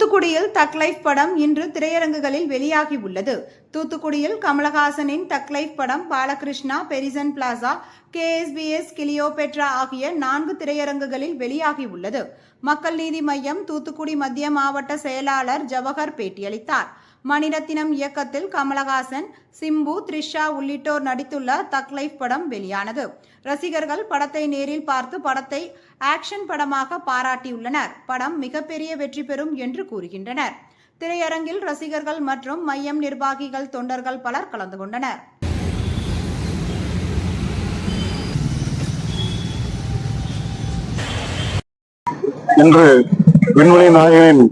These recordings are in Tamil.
தூத்துக்குடியில் லைஃப் படம் இன்று திரையரங்குகளில் வெளியாகி உள்ளது. தூத்துக்குடியில் கமலஹாசனின் தக் லைஃப் படம் பாலகிருஷ்ணா பெரிசன் பிளாசா கேஎஸ்பிஎஸ் கிளியோபெட்ரா ஆகிய நான்கு திரையரங்குகளில் வெளியாகி உள்ளது. மக்கள் நீதி மையம் தூத்துக்குடி மத்திய மாவட்ட செயலாளர் ஜவஹர் பேட்டியளித்தார். மணிரத்தினம் இயக்கத்தில் கமலஹாசன் சிம்பு த்ரிஷா உள்ளிட்டோர் நடித்துள்ள தக் லைஃப் படம் வெளியானது. ரசிகர்கள் படத்தை நேரில் பார்த்து படத்தை ஆக்ஷன் படமாக பாராட்டியுள்ளனர். படம் மிகப்பெரிய வெற்றி பெறும் என்று கூறுகின்றனர். திரையரங்கில் ரசிகர்கள் மற்றும் மையம் நிர்வாகிகள் தொண்டர்கள் பலர் கலந்து கொண்டனர். இன்று விண்வெளி நாயகனின்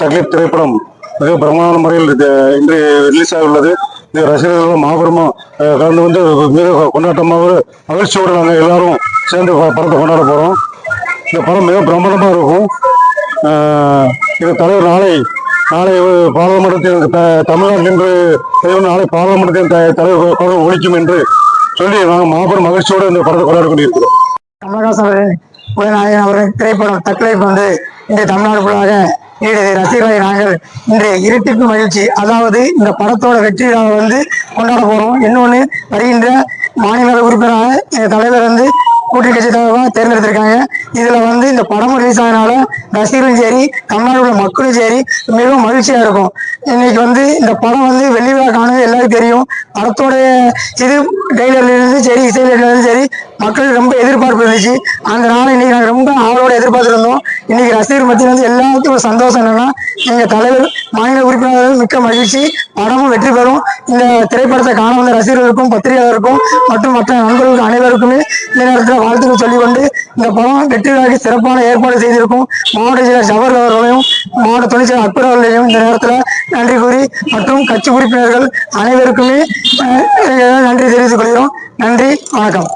தக்லீப் திரைப்படம் மிக பிரமாண முறையில் இன்று ரிலீஸ் ஆகியுள்ளது. இது ரசிகர்கள் மாபெரும் கலந்து வந்து மிக கொண்டாட்டமாக மகிழ்ச்சியோடு நாங்கள் எல்லாரும் சேர்ந்து படத்தை கொண்டாட போகிறோம் இந்த படம் மிக பிரமாண்டமாக இருக்கும். இது தலைவர் நாளை நாளை பாராளுமன்றத்தில் த- தமிழ்நாட்டில் என்று தலைவர் நாளை பாராளுமன்றத்தின் த- தலைவர் குரல் ஒழிக்கும் என்று சொல்லி நாங்கள் மாபெரும் மகிழ்ச்சியோடு இந்த படத்தை கொண்டாட கொண்டிருக்கிறோம் கமலஹாசன் அவர்கள் உலகநாயகன் அவர்கள் திரைப்படம் தக்லைப் வந்து இந்த தமிழ்நாடு ஃபுல்லாக நீடிது ரசிகர்களை நாங்கள் இன்று இரட்டிப்பு மகிழ்ச்சி. அதாவது இந்த படத்தோட வெற்றி நாங்கள் வந்து கொண்டாட போறோம். இன்னொன்று வருகின்ற மாநில உறுப்பினராக எங்கள் தலைவர் வந்து கூட்டணி கட்சி தலைவராக தேர்ந்தெடுத்திருக்காங்க. இதுல வந்து இந்த படம் ரிலீஸ் ஆனதுனால ரசிகர்களும் சரி தமிழ்நாடு உள்ள மக்களும் சரி மிகவும் மகிழ்ச்சியா இருக்கும். இன்னைக்கு வந்து இந்த படம் வந்து வெள்ளி விழா காணுது எல்லாருக்கும் தெரியும். படத்தோட இது டெய்லர்லேருந்து சரி இசையில இருந்து சரி மக்கள் ரொம்ப எதிர்பார்ப்பு இருந்துச்சு. அந்த நாள் இன்னைக்கு நாங்கள் ரொம்ப ஆவலோட எதிர்பார்த்துருந்தோம். இன்னைக்கு ரசிகர் மத்தியில் வந்து எல்லாத்துக்கும் சந்தோஷம் என்னன்னா எங்கள் தலைவர் மாநில உறுப்பினர்கள் மிக்க மகிழ்ச்சி. படமும் வெற்றி பெறும். இந்த திரைப்படத்தை காண வந்த ரசிகர்களுக்கும் பத்திரிகையாளருக்கும் மற்றும் மற்ற நண்பர்களுக்கு அனைவருக்குமே இந்த நேரத்தில் வாழ்த்துக்கள் சொல்லிக்கொண்டு இந்த படம் வெற்றி சிறப்பான ஏற்பாடு செய்திருக்கும் மாவட்ட செயலர் ஜவஹர் அவர்களையும் மாவட்ட துணைச்சர் அக்பர் அவர்களையும் இந்த நேரத்தில் நன்றி கூறி மற்றும் கட்சி உறுப்பினர்கள் அனைவருக்குமே நன்றி தெரிவித்துக் கொள்கிறோம். நன்றி வணக்கம்.